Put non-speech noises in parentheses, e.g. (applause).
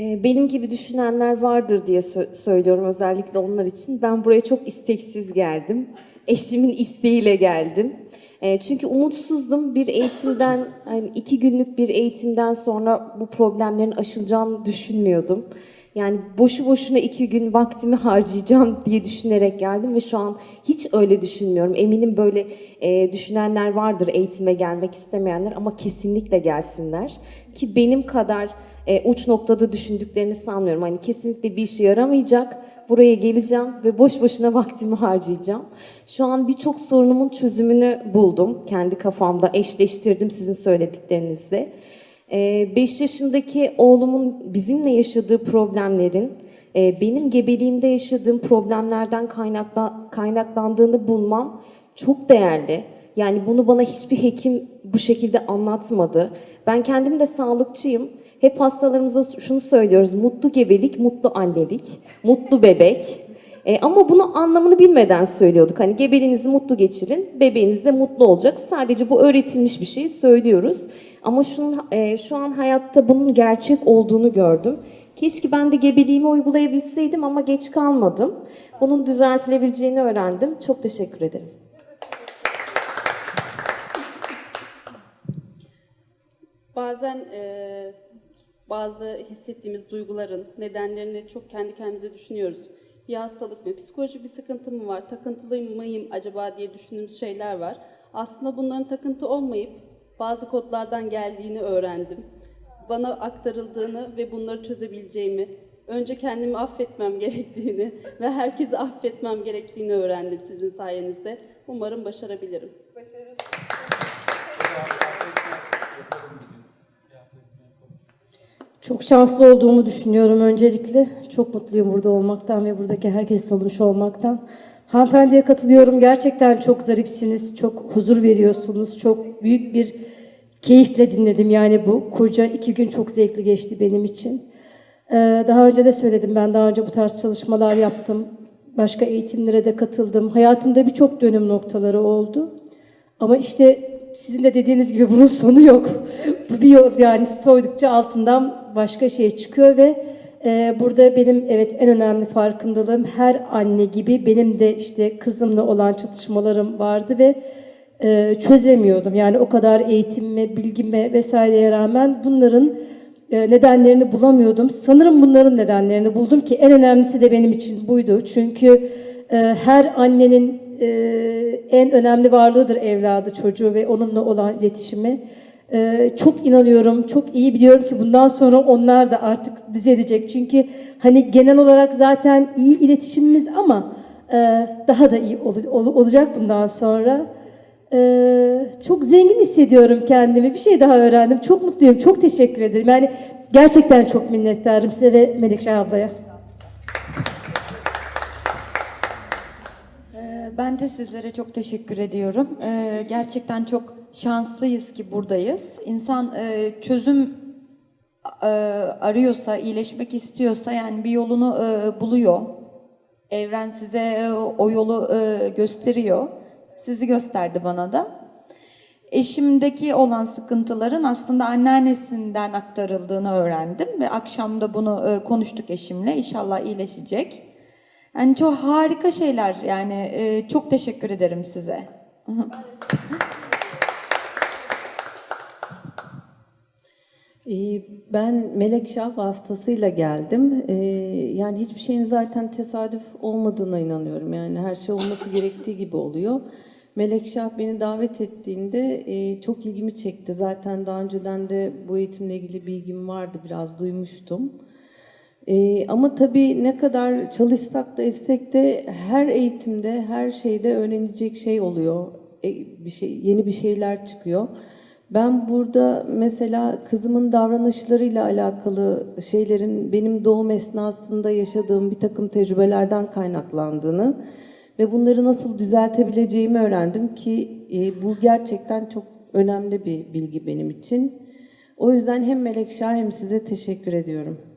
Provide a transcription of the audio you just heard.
Ee, Benim gibi düşünenler vardır diye sö- söylüyorum özellikle onlar için. Ben buraya çok isteksiz geldim. Eşimin isteğiyle geldim. Ee, Çünkü umutsuzdum. Bir eğitimden, iki günlük bir eğitimden sonra bu problemlerin aşılacağını düşünmüyordum. Yani boşu boşuna iki gün vaktimi harcayacağım diye düşünerek geldim ve şu an hiç öyle düşünmüyorum. Eminim böyle e, düşünenler vardır eğitime gelmek istemeyenler ama kesinlikle gelsinler. Ki benim kadar e, uç noktada düşündüklerini sanmıyorum. Hani kesinlikle bir işe yaramayacak. Buraya geleceğim ve boş boşuna vaktimi harcayacağım. Şu an birçok sorunumun çözümünü buldum. Kendi kafamda eşleştirdim sizin söylediklerinizle. 5 yaşındaki oğlumun bizimle yaşadığı problemlerin e, benim gebeliğimde yaşadığım problemlerden kaynakla, kaynaklandığını bulmam çok değerli. Yani bunu bana hiçbir hekim bu şekilde anlatmadı. Ben kendim de sağlıkçıyım. Hep hastalarımıza şunu söylüyoruz. Mutlu gebelik, mutlu annelik, mutlu bebek. E, ama bunu anlamını bilmeden söylüyorduk. Hani gebeliğinizi mutlu geçirin, bebeğiniz de mutlu olacak. Sadece bu öğretilmiş bir şey söylüyoruz. Ama şunun, e, şu an hayatta bunun gerçek olduğunu gördüm. Keşke ben de gebeliğimi uygulayabilseydim ama geç kalmadım. Bunun düzeltilebileceğini öğrendim. Çok teşekkür ederim. Bazen e, bazı hissettiğimiz duyguların nedenlerini çok kendi kendimize düşünüyoruz. Bir hastalık mı, psikolojik bir sıkıntı mı var, takıntılı mıyım acaba diye düşündüğümüz şeyler var. Aslında bunların takıntı olmayıp bazı kodlardan geldiğini öğrendim. Bana aktarıldığını ve bunları çözebileceğimi, önce kendimi affetmem (laughs) gerektiğini ve herkesi affetmem gerektiğini öğrendim sizin sayenizde. Umarım başarabilirim. Çok şanslı olduğumu düşünüyorum öncelikle. Çok mutluyum burada olmaktan ve buradaki herkesi tanımış olmaktan. Hanımefendiye katılıyorum. Gerçekten çok zarifsiniz, çok huzur veriyorsunuz. Çok büyük bir keyifle dinledim. Yani bu koca iki gün çok zevkli geçti benim için. Ee, daha önce de söyledim ben daha önce bu tarz çalışmalar yaptım. Başka eğitimlere de katıldım. Hayatımda birçok dönüm noktaları oldu. Ama işte sizin de dediğiniz gibi bunun sonu yok. (laughs) Bir yol yani soydukça altından başka şey çıkıyor ve e, burada benim evet en önemli farkındalığım her anne gibi benim de işte kızımla olan çatışmalarım vardı ve e, çözemiyordum. Yani o kadar eğitimime, bilgime vesaireye rağmen bunların e, nedenlerini bulamıyordum. Sanırım bunların nedenlerini buldum ki en önemlisi de benim için buydu. Çünkü e, her annenin e, en önemli varlığıdır evladı, çocuğu ve onunla olan iletişimi. E, çok inanıyorum, çok iyi biliyorum ki bundan sonra onlar da artık düzelecek. Çünkü hani genel olarak zaten iyi iletişimimiz ama e, daha da iyi ol- ol- olacak bundan sonra. Ee, çok zengin hissediyorum kendimi. Bir şey daha öğrendim. Çok mutluyum. Çok teşekkür ederim. Yani gerçekten çok minnettarım size ve Melekşah ablaya. Ee, Ben de sizlere çok teşekkür ediyorum. Ee, Gerçekten çok şanslıyız ki buradayız. İnsan e, çözüm e, arıyorsa, iyileşmek istiyorsa yani bir yolunu e, buluyor. Evren size o yolu gösteriyor. Sizi gösterdi bana da. Eşimdeki olan sıkıntıların aslında anneannesinden aktarıldığını öğrendim ve akşam da bunu konuştuk eşimle. İnşallah iyileşecek. Yani çok harika şeyler yani e, çok teşekkür ederim size. Ee, Ben Melekşah vasıtasıyla geldim. Ee, Yani hiçbir şeyin zaten tesadüf olmadığına inanıyorum. Yani her şey olması gerektiği gibi oluyor. Melekşah beni davet ettiğinde e, çok ilgimi çekti. Zaten daha önceden de bu eğitimle ilgili bilgim vardı, biraz duymuştum. Ee, ama tabii ne kadar çalışsak da etsek de her eğitimde, her şeyde öğrenecek şey oluyor. E, bir şey, yeni bir şeyler çıkıyor. Ben burada mesela kızımın davranışlarıyla alakalı şeylerin benim doğum esnasında yaşadığım bir takım tecrübelerden kaynaklandığını ve bunları nasıl düzeltebileceğimi öğrendim ki e, bu gerçekten çok önemli bir bilgi benim için. O yüzden hem Melekşah hem size teşekkür ediyorum.